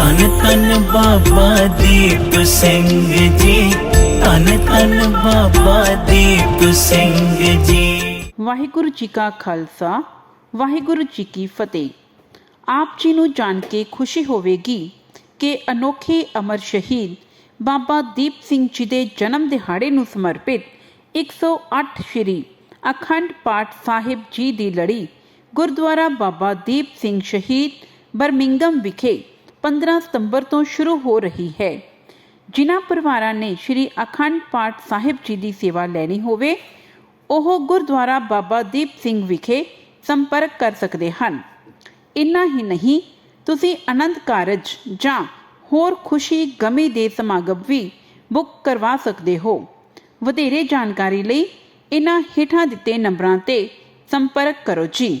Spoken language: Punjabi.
ਧੰਨ ਧੰਨ ਬਾਬਾ ਦੀਪ ਸਿੰਘ ਜੀ। ਧੰਨ ਧੰਨ ਬਾਬਾ ਦੀਪ ਸਿੰਘ ਜੀ। ਵਾਹਿਗੁਰੂ ਜੀ ਕਾ ਖਾਲਸਾ, ਵਾਹਿਗੁਰੂ ਜੀ ਕੀ ਫਤਿਹ। ਆਪ ਜੀ ਨੂੰ ਜਾਣ ਕੇ ਖੁਸ਼ੀ ਹੋਵੇਗੀ ਕਿ ਅਨੋਖੇ ਅਮਰ ਸ਼ਹੀਦ ਬਾਬਾ ਦੀਪ ਸਿੰਘ ਜੀ ਦੇ ਜਨਮ ਦਿਹਾੜੇ ਨੂੰ ਸਮਰਪਿਤ 108 ਸ਼੍ਰੀ ਅਖੰਡ ਪਾਠ ਸਾਹਿਬ ਜੀ ਦੀ ਲੜੀ ਗੁਰਦੁਆਰਾ ਬਾਬਾ ਦੀਪ ਸਿੰਘ ਸ਼ਹੀਦ ਬਰਮਿੰਗਮ ਵਿਖੇ 15 ਸਤੰਬਰ ਤੋਂ ਸ਼ੁਰੂ ਹੋ ਰਹੀ ਹੈ। ਜਿਨ੍ਹਾਂ ਪਰਿਵਾਰਾਂ ਨੇ ਸ਼੍ਰੀ ਅਖੰਡ ਪਾਠ ਸਾਹਿਬ ਜੀ ਦੀ ਸੇਵਾ ਲੈਣੀ ਹੋਵੇ, ਉਹ ਗੁਰਦੁਆਰਾ ਬਾਬਾ ਦੀਪ ਸਿੰਘ ਵਿਖੇ ਸੰਪਰਕ ਕਰ ਸਕਦੇ ਹਨ। ਇੰਨਾ ਹੀ ਨਹੀਂ, ਤੁਸੀਂ ਆਨੰਦ ਕਾਰਜ ਜਾਂ ਹੋਰ ਖੁਸ਼ੀ ਗਮੀ ਦੇ ਸਮਾਗਮ ਵੀ ਬੁੱਕ ਕਰਵਾ ਸਕਦੇ ਹੋ। ਵਧੇਰੇ ਜਾਣਕਾਰੀ ਲਈ ਇਹਨਾਂ ਹੇਠਾਂ ਦਿੱਤੇ ਨੰਬਰਾਂ ਤੇ ਸੰਪਰਕ ਕਰੋ ਜੀ।